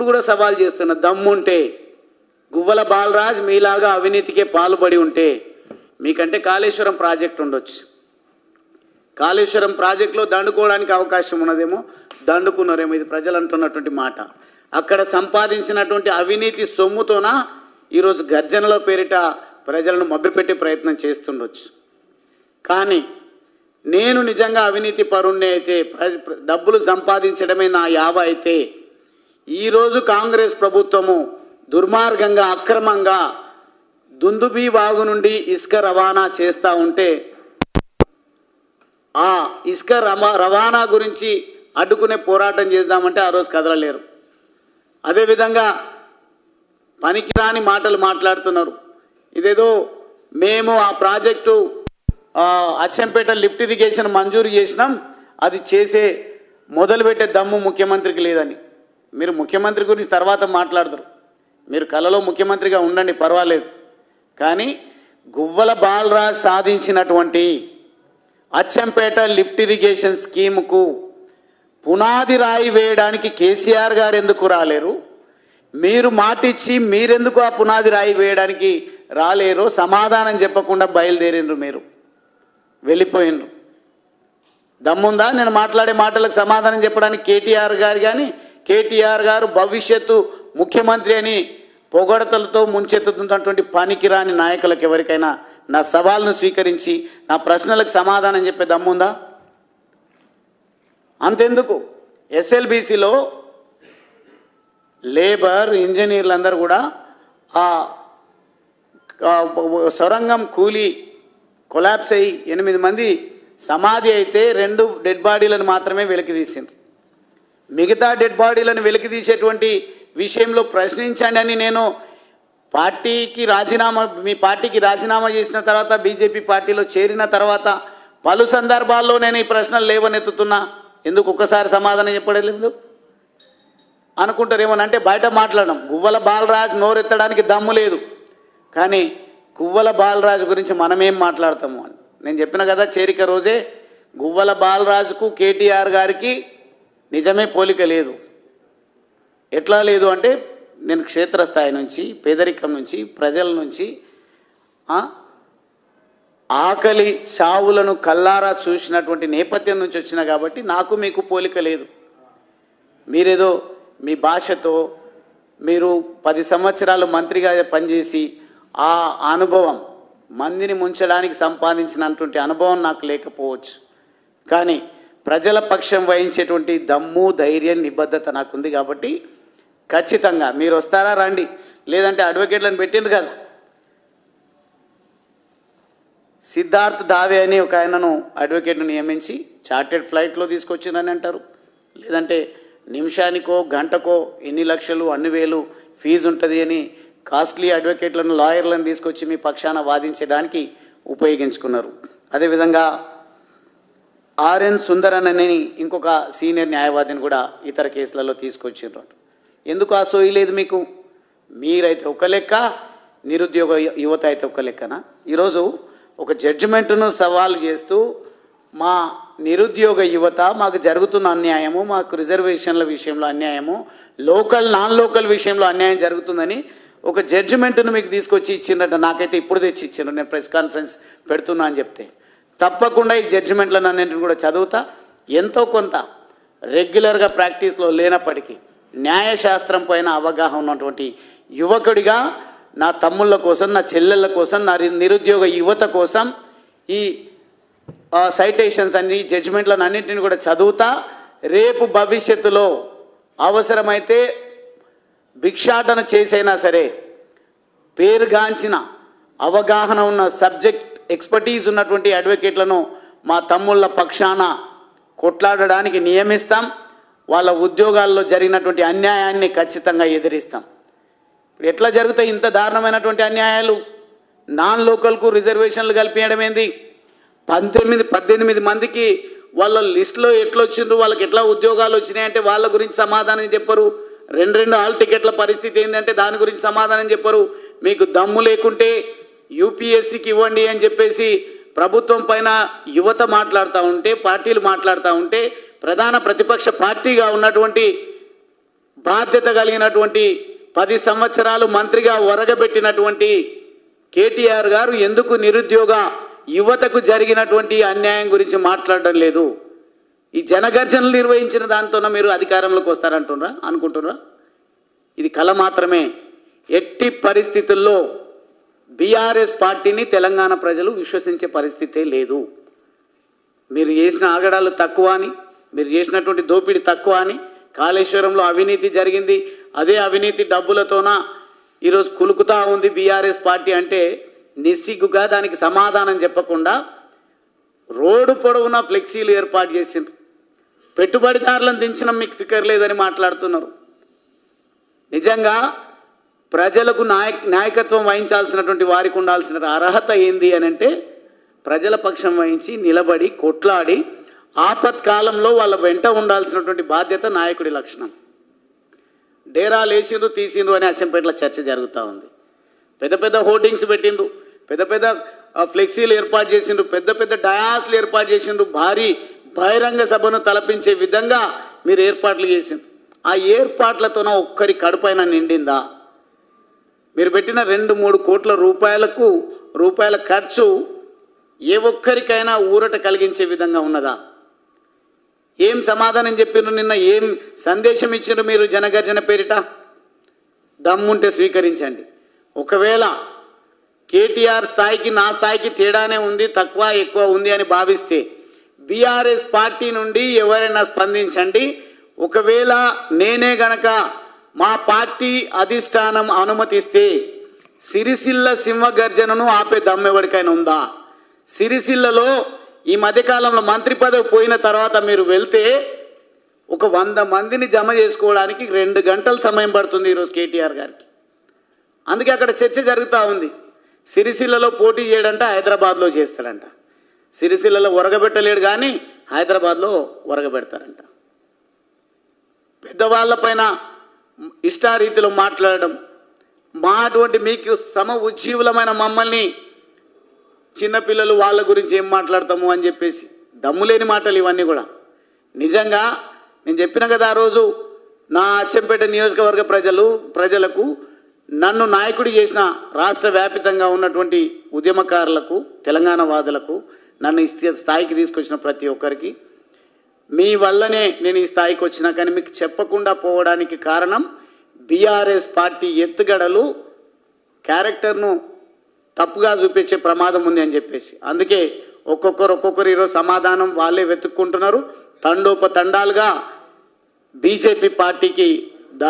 ఇప్పుడు కూడా సవాల్ చేస్తున్న దమ్ముంటే గువ్వల బాలరాజ్ మీలాగా అవినీతికే పాల్పడి ఉంటే మీకంటే కాళేశ్వరం ప్రాజెక్ట్ ఉండొచ్చు. కాళేశ్వరం ప్రాజెక్టులో దండుకోవడానికి అవకాశం ఉన్నదేమో దండుకున్నారేమో ఇది ప్రజలు అంటున్నటువంటి మాట. అక్కడ సంపాదించినటువంటి అవినీతి సొమ్ముతోన ఈరోజు గర్జనలో పేరిట ప్రజలను మభ్యపెట్టే ప్రయత్నం చేస్తుండొచ్చు. కానీ నేను నిజంగా అవినీతి పరుణ్ణి అయితే ప్ర- డబ్బులు సంపాదించడమే నా యావ అయితే ఈరోజు కాంగ్రెస్ ప్రభుత్వము దుర్మార్గంగా అక్రమంగా దుందుబీ వాగు నుండి ఇసుక రవాణా చేస్తూ ఉంటే ఆ ఇసుక రవాణా గురించి అడ్డుకునే పోరాటం చేద్దామంటే ఆ రోజు కదలలేరు. అదేవిధంగా పనికిరాని మాటలు మాట్లాడుతున్నారు. ఇదేదో మేము ఆ ప్రాజెక్టు అచ్చంపేట లిఫ్ట్ ఇరిగేషన్ మంజూరు చేసినాం అది చేసే మొదలుపెట్టే దమ్ము ముఖ్యమంత్రికి లేదని. మీరు ముఖ్యమంత్రి గురించి తర్వాత మాట్లాడతారు. మీరు కలలో ముఖ్యమంత్రిగా ఉండండి పర్వాలేదు. కానీ గువ్వల బాలరాజ్ సాధించినటువంటి అచ్చంపేట లిఫ్ట్ ఇరిగేషన్ స్కీముకు పునాది రాయి వేయడానికి కేసీఆర్ గారు ఎందుకు రాలేరు? మీరు మాటిచ్చి మీరెందుకు ఆ పునాది రాయి వేయడానికి రాలేరు సమాధానం చెప్పకుండా బయలుదేరిండ్రు మీరు. వెళ్ళిపోయినరు. దమ్ముందా? నేను మాట్లాడే మాటలకు సమాధానం చెప్పడానికి కేటీఆర్ గారు కానీ కేటీఆర్ గారు భవిష్యత్తు ముఖ్యమంత్రి అని పొగడతలతో ముంచెత్తుతున్నటువంటి పనికిరాని నాయకులకు ఎవరికైనా నా సవాల్ను స్వీకరించి నా ప్రశ్నలకు సమాధానం చెప్పే దమ్ముందా? అంతెందుకు. ఎస్ఎల్బిసిలో లేబర్ ఇంజనీర్లు అందరూ కూడా ఆ సొరంగం కూలి కొలాప్స్ అయ్యి ఎనిమిది మంది సమాధి అయితే రెండు డెడ్ బాడీలను మాత్రమే వెలికి తీసింది మిగతా డెడ్ బాడీలను వెలికి తీసేటువంటి విషయంలో ప్రశ్నించండి అని నేను పార్టీకి రాజీనామా మీ పార్టీకి రాజీనామా చేసిన తర్వాత బీజేపీ పార్టీలో చేరిన తర్వాత పలు సందర్భాల్లో నేను ఈ ప్రశ్నలు లేవనెత్తుతున్నా. ఎందుకు ఒక్కసారి సమాధానం చెప్పడం లేదు? అనుకుంటారేమోనంటే బయట మాట్లాడడం. గువ్వల బాలరాజ్ నోరెత్తడానికి దమ్ము లేదు. కానీ గువ్వల బాలరాజు గురించి మనమేం మాట్లాడతాము అని. నేను చెప్పిన కదా చేరిక రోజే గువ్వల బాలరాజుకు కేటీఆర్ గారికి నిజమే పోలిక లేదు. ఎట్లా లేదు అంటే నేను క్షేత్రస్థాయి నుంచి పేదరికం నుంచి ప్రజల నుంచి ఆకలి చావులను కల్లారా చూసినటువంటి నేపథ్యం నుంచి వచ్చిన కాబట్టి నాకు మీకు పోలిక లేదు. మీరేదో మీ భాషతో మీరు పది సంవత్సరాలు మంత్రిగా పనిచేసి ఆ అనుభవం మందిని ముంచడానికి సంపాదించినటువంటి అనుభవం నాకు లేకపోవచ్చు. కానీ ప్రజల పక్షం వహించేటువంటి దమ్ము ధైర్యం నిబద్ధత నాకుంది కాబట్టి ఖచ్చితంగా మీరు వస్తారా రండి. లేదంటే అడ్వకేట్లను పెట్టిండ్రు కదా. సిద్ధార్థ్ దావే అని ఒక ఆయనను అడ్వకేట్ను నియమించి చార్టెడ్ ఫ్లైట్లో తీసుకొచ్చిందని అంటారు. లేదంటే నిమిషానికో గంటకో ఎన్ని లక్షలు అన్ని వేలు ఫీజు ఉంటుంది అని కాస్ట్లీ అడ్వకేట్లను లాయర్లను తీసుకొచ్చి మీ పక్షాన వాదించడానికి ఉపయోగించుకున్నారు. అదేవిధంగా ఆర్ఎన్ సుందరన్ అని ఇంకొక సీనియర్ న్యాయవాదిని కూడా ఇతర కేసులలో తీసుకొచ్చిండ్రు. ఎందుకు ఆ సోయి లేదు మీకు? మీరైతే ఒక లెక్క నిరుద్యోగ యువత అయితే ఒక లెక్కన? ఈరోజు ఒక జడ్జిమెంట్ను సవాల్ చేస్తూ మా నిరుద్యోగ యువత మాకు జరుగుతున్న అన్యాయము మాకు రిజర్వేషన్ల విషయంలో అన్యాయము లోకల్ నాన్ లోకల్ విషయంలో అన్యాయం జరుగుతుందని ఒక జడ్జిమెంట్ను మీకు తీసుకొచ్చి ఇచ్చిండ్రట. నాకైతే ఇప్పుడు తెచ్చి ఇచ్చిండ్రు నేను ప్రెస్ కాన్ఫరెన్స్ పెడుతున్నా అని చెప్తే. తప్పకుండా ఈ జడ్జిమెంట్లను అన్నింటిని కూడా చదువుతా. ఎంతో కొంత రెగ్యులర్గా ప్రాక్టీస్లో లేనప్పటికీ న్యాయశాస్త్రం పైన అవగాహన ఉన్నటువంటి యువకుడిగా నా తమ్ముళ్ళ కోసం నా చెల్లెళ్ళ కోసం నా రి- నిరుద్యోగ యువత కోసం ఈ సైటేషన్స్ అన్ని జడ్జిమెంట్లను అన్నింటిని కూడా చదువుతా. రేపు భవిష్యత్తులో అవసరమైతే భిక్షాటన చేసైనా సరే పేరుగాంచిన అవగాహన ఉన్న సబ్జెక్ట్ ఎక్స్పర్టీస్ ఉన్నటువంటి అడ్వకేట్లను మా తమ్ముళ్ళ పక్షాన కొట్లాడడానికి నియమిస్తాం. వాళ్ళ ఉద్యోగాల్లో జరిగినటువంటి అన్యాయాన్ని ఖచ్చితంగా ఎదిరిస్తాం. ఇప్పుడు ఎట్లా జరుగుతాయి ఇంత దారుణమైనటువంటి అన్యాయాలు? నాన్ లోకల్కు రిజర్వేషన్లు కల్పించడం ఏంది? పంతొమ్మిది పద్దెనిమిది మందికి వాళ్ళ లిస్టులో ఎట్లా వచ్చిండ్రు వాళ్ళకి ఎట్లా ఉద్యోగాలు వచ్చినాయంటే వాళ్ళ గురించి సమాధానం చెప్పరు. రెండు రెండు హాల్ టికెట్ల పరిస్థితి ఏంటంటే దాని గురించి సమాధానం చెప్పరు. మీకు దమ్ము లేకుంటే యూపీఎస్సీకి ఇవ్వండి అని చెప్పేసి ప్రభుత్వం పైన యువత మాట్లాడుతూ ఉంటే పార్టీలు మాట్లాడుతూ ఉంటే ప్రధాన ప్రతిపక్ష పార్టీగా ఉన్నటువంటి బాధ్యత కలిగినటువంటి పది సంవత్సరాలు మంత్రిగా ఒరగబెట్టినటువంటి కేటీఆర్ గారు ఎందుకు నిరుద్యోగ యువతకు జరిగినటువంటి అన్యాయం గురించి మాట్లాడడం లేదు. ఈ జనగర్జనలు నిర్వహించిన దాంతోన మీరు అధికారంలోకి వస్తారంటున్నారా అనుకుంటున్నారా ఇది కళ మాత్రమే. ఎట్టి పరిస్థితుల్లో బీఆర్ఎస్ పార్టీని తెలంగాణ ప్రజలు విశ్వసించే పరిస్థితే లేదు. మీరు చేసిన ఆగడాలు తక్కువ అని మీరు చేసినటువంటి దోపిడీ తక్కువ అని కాళేశ్వరంలో అవినీతి జరిగింది అదే అవినీతి డబ్బులతోన ఈరోజు కులుకుతా ఉంది బీఆర్ఎస్ పార్టీ అంటే నిస్సిగ్గుగా దానికి సమాధానం చెప్పకుండా రోడ్డు పొడవునా ఫ్లెక్సీలు ఏర్పాటు చేసిండ్రు. పెట్టుబడిదారులను దించడం మీకు ఫికర్ లేదని మాట్లాడుతున్నారు. నిజంగా ప్రజలకు నాయ నాయకత్వం వహించాల్సినటువంటి వారికి ఉండాల్సిన అర్హత ఏంది అని అంటే ప్రజల పక్షం వహించి నిలబడి కొట్లాడి ఆపత్కాలంలో వాళ్ళ వెంట ఉండాల్సినటువంటి బాధ్యత నాయకుడి లక్షణం. డేరాలు వేసిండ్రు తీసిండ్రు అని అచ్చంపేటలో చర్చ జరుగుతూ ఉంది. పెద్ద పెద్ద హోర్డింగ్స్ పెట్టిండ్రు పెద్ద పెద్ద ఫ్లెక్సీలు ఏర్పాటు చేసిండ్రు పెద్ద పెద్ద డయాస్లు ఏర్పాటు చేసిండ్రు భారీ బహిరంగ సభను తలపించే విధంగా మీరు ఏర్పాట్లు చేసిండ్రు. ఆ ఏర్పాట్లతోన ఒక్కరి కడుపైన నిండిందా? మీరు పెట్టిన రెండు మూడు కోట్ల రూపాయలకు రూపాయల ఖర్చు ఏ ఒక్కరికైనా ఊరట కలిగించే విధంగా ఉన్నదా? ఏం సమాధానం చెప్పినారు నిన్న? ఏం సందేశం ఇచ్చారు మీరు జనగర్జన పేరిట? దమ్ముంటే స్వీకరించండి. ఒకవేళ కేటీఆర్ స్థాయికి నా స్థాయికి తేడానే ఉంది తక్కువ ఎక్కువ ఉంది అని భావిస్తే బీఆర్ఎస్ పార్టీ నుండి ఎవరైనా స్పందించండి. ఒకవేళ నేనే గనక మా పార్టీ అధిష్టానం అనుమతిస్తే సిరిసిల్ల సింహగర్జనను ఆపే దమ్మెవడికైనా ఉందా? సిరిసిల్లలో ఈ మధ్యకాలంలో మంత్రి పదవి పోయిన తర్వాత మీరు వెళ్తే ఒక వంద మందిని జమ చేసుకోవడానికి రెండు గంటల సమయం పడుతుంది ఈరోజు కేటీఆర్ గారికి. అందుకే అక్కడ చర్చ జరుగుతూ ఉంది. సిరిసిల్లలో పోటీ చేయడంట హైదరాబాద్లో చేస్తారంట సిరిసిల్లలో ఒరగబెట్టలేడు కానీ హైదరాబాద్లో ఒరగబెడతారంట. పెద్దవాళ్ళపైన ఇష్టారీతిలో మాట్లాడడం. మా అటువంటి మీకు సమ ఉజ్జీవులమైన మమ్మల్ని చిన్నపిల్లలు వాళ్ళ గురించి ఏం మాట్లాడతాము అని చెప్పేసి దమ్ములేని మాటలు ఇవన్నీ కూడా. నిజంగా నేను చెప్పిన కదా ఆ రోజు నా అచ్చంపేట నియోజకవర్గ ప్రజలు ప్రజలకు నన్ను నాయకుడి చేసిన రాష్ట్ర వ్యాపితంగా ఉన్నటువంటి ఉద్యమకారులకు తెలంగాణ వాదులకు నన్ను స్థాయికి తీసుకొచ్చిన ప్రతి ఒక్కరికి మీ వల్లనే నేను ఈ స్థాయికి వచ్చినా కానీ మీకు చెప్పకుండా పోవడానికి కారణం బీఆర్ఎస్ పార్టీ ఎత్తుగడలు క్యారెక్టర్ను తప్పుగా చూపించే ప్రమాదం ఉంది అని చెప్పేసి. అందుకే ఒక్కొక్కరు ఒక్కొక్కరు ఈరోజు సమాధానం వాళ్ళే వెతుక్కుంటున్నారు. తండోప తండాలుగా బీజేపీ పార్టీకి